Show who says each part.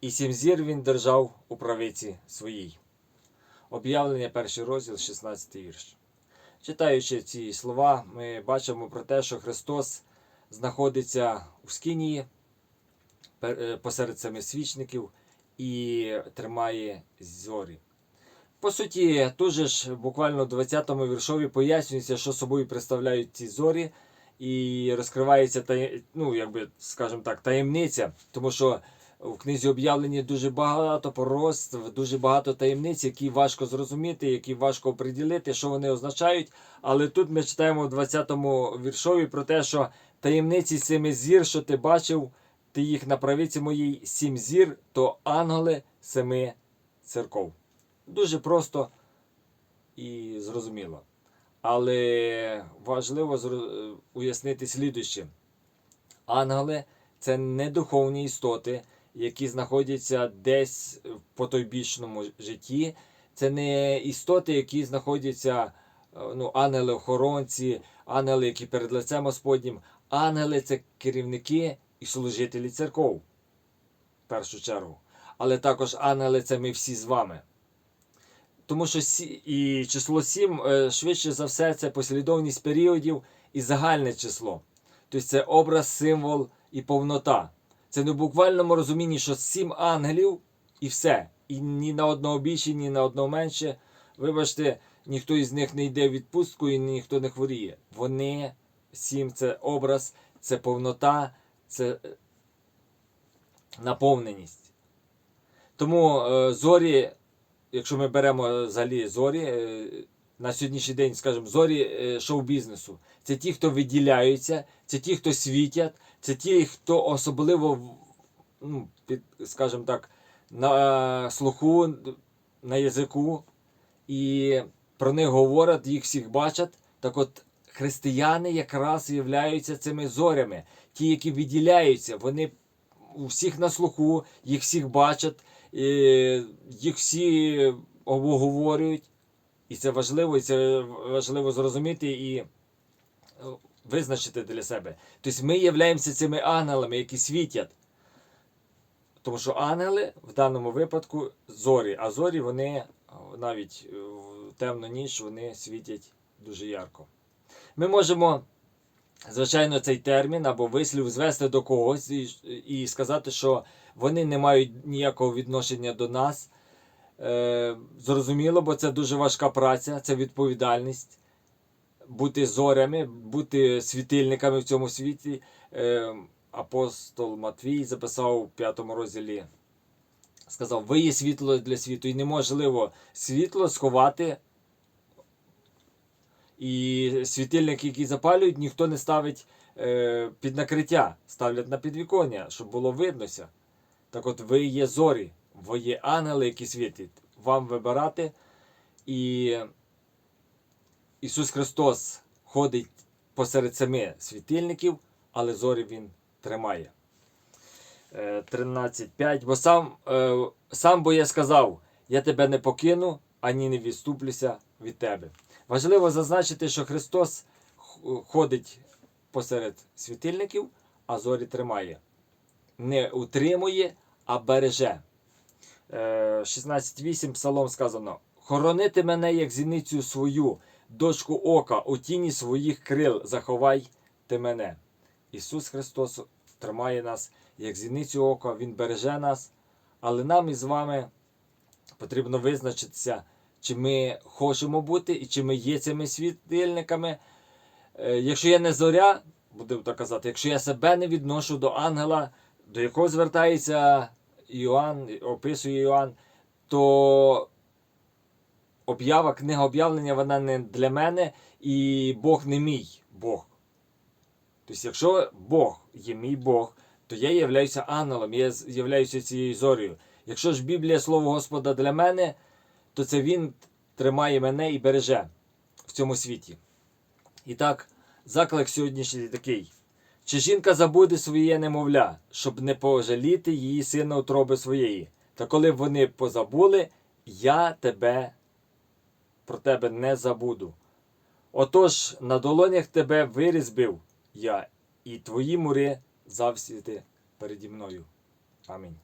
Speaker 1: і сім зір він держав у правиці своїй. Об'явлення перший розділ, 16 вірш. Читаючи ці слова, ми бачимо про те, що Христос знаходиться у скинії е, посеред семисвічників і тримає зорі. По суті, тут же ж буквально в 20-му віршові пояснюється, що собою представляють ці зорі, і розкривається ну, якби, скажімо так, таємниця, тому що в книзі об'явлені дуже багато пророцтв, дуже багато таємниць, які важко зрозуміти, які важко оприділити, що вони означають. Але тут ми читаємо в 20-му віршові про те, що таємниці семи зір, що ти бачив, ти їх на правиці моїй сім зір, то ангели семи церков. Дуже просто і зрозуміло. Але важливо зро- уяснити слідуще. Ангели це не духовні істоти, які знаходяться десь в потойбічному житті. Це не істоти, які знаходяться, е, ну, ангели-охоронці, ангели, які перед лицем Господнім. Ангели це керівники і служителі церков, в першу чергу. Але також ангели це ми всі з вами. Тому що і число 7, швидше за все, це послідовність періодів і загальне число. Тобто це образ, символ і повнота. Це не в буквальному розумінні, що сім ангелів і все. І ні на одного більше, ні на одного менше. Вибачте, ніхто із них не йде в відпустку і ніхто не хворіє. Вони сім це образ, це повнота, це е, наповненість. Тому е, зорі, якщо ми беремо взагалі зорі, е, на сьогоднішній день, скажімо, зорі е, шоу-бізнесу, це ті, хто виділяються, це ті, хто світять, це ті, хто особливо, ну, під, скажімо так, на слуху, на язику, і про них говорять, їх всіх бачать. Так от християни якраз являються цими зорями, ті, які виділяються, вони у всіх на слуху, їх всіх бачать, е, їх всі обговорюють. І це важливо, і це важливо зрозуміти і е, визначити для себе. Тобто ми являємося цими ангелами, які світять. Тому що ангели в даному випадку зорі, а зорі вони е, навіть е, в темну ніч вони світять дуже ярко. Ми можемо, звичайно, цей термін або вислів звести до когось і, і сказати, що вони не мають ніякого відношення до нас. Е, зрозуміло, бо це дуже важка праця, це відповідальність. Бути зорями, бути світильниками в цьому світі. Е, апостол Матвій записав у п'ятому розділі. Сказав: ви є світло для світу, і неможливо світло сховати. І світильники, які запалюють, ніхто не ставить е, під накриття, ставлять на підвіконня, щоб було виднося. Так от ви є зорі, ви є ангели, які світять. Вам вибирати. І Ісус Христос ходить посеред семи світильників, але зорі Він тримає. Е, 13.5. Бо сам, е, сам бо я сказав, я тебе не покину, ані не відступлюся від тебе. Важливо зазначити, що Христос ходить посеред світильників, а зорі тримає. Не утримує, а береже. Е, 16.8 псалом сказано: Хоронити мене, як зіницю свою, дочку ока, у тіні своїх крил, заховай ти мене. Ісус Христос тримає нас як зіницю ока, Він береже нас, але нам із вами потрібно визначитися, чи ми хочемо бути і чи ми є цими світильниками. Е, Якщо я не зоря, будемо так казати, якщо я себе не відношу до ангела, до якого звертається Іоанн, описує Іоанн, то об'ява, книга об'явлення, вона не для мене, і Бог не мій Бог. Тобто, якщо Бог є мій Бог, то я являюся ангелом, я являюся цією зорею. Якщо ж Біблія Слово Господа для мене, то це Він тримає мене і береже в цьому світі. І так, заклик сьогоднішній такий. Чи жінка забуде своє немовля, щоб не пожаліти її сина утроби своєї? Та коли вони позабули, я тебе про тебе не забуду. Отож, на долонях тебе вирізбив я, і твої мури завсіти переді мною. Амінь.